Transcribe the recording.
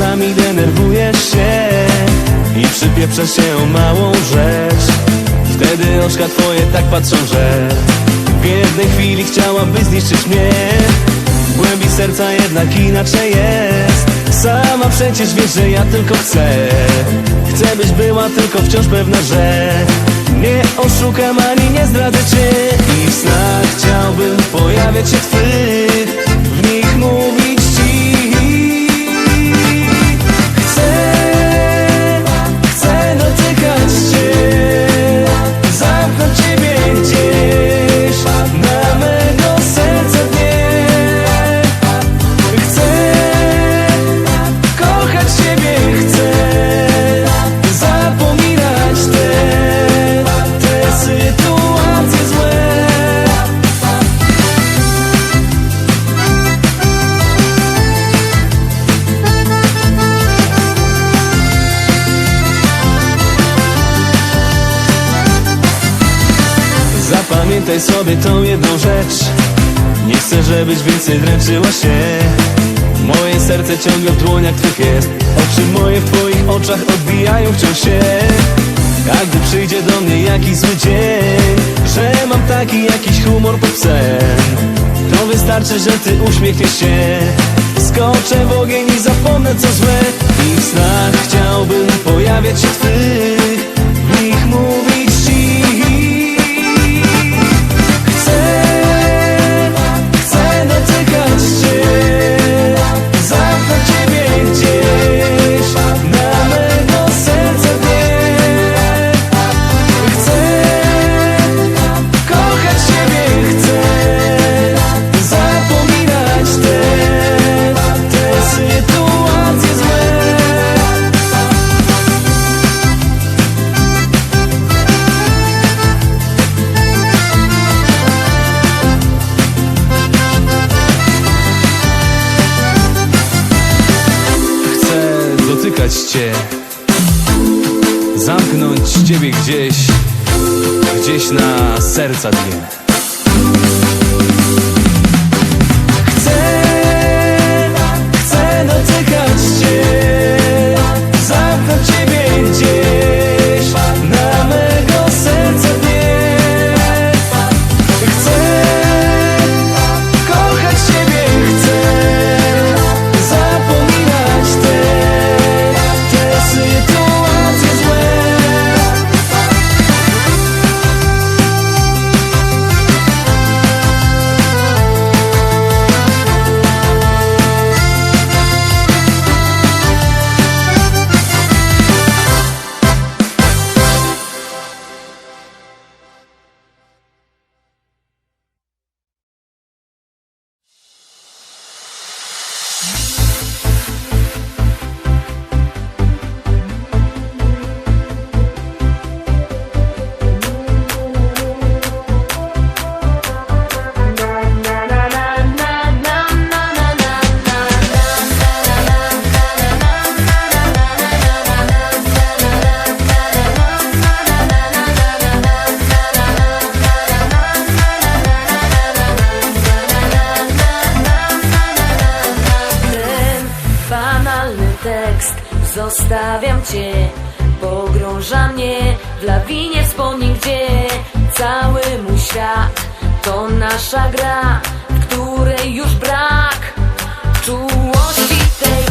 Czasami denerwujesz się I przypieprzasz się o małą rzecz. Wtedy oczka twoje tak patrzą, że W jednej chwili chciałabyś zniszczyć mnie. W głębi serca jednak inaczej jest. Sama przecież wiesz, że ja tylko chcę. Chcę byś była tylko wciąż pewna, że Nie oszukam ani nie zdradzę cię. I w snach chciałbym pojawiać się twych Zapamiętaj sobie tą jedną rzecz. Nie chcę, żebyś więcej dręczyła się. Moje serce ciągle w dłoniach twych jest Oczy moje w twoich oczach odbijają wciąż się. A gdy przyjdzie do mnie jakiś zły dzień Że mam taki jakiś humor pod sen To wystarczy, że ty uśmiechniesz się. Skoczę w ogień i zapomnę co złe. I w snach chciałbym pojawiać się twych cię Zamknąć ciebie gdzieś Gdzieś na serca dnie Zostawiam cię Pogrąża mnie w lawinie wspomnień Gdzie cały mój świat. To nasza gra W której już brak Czułości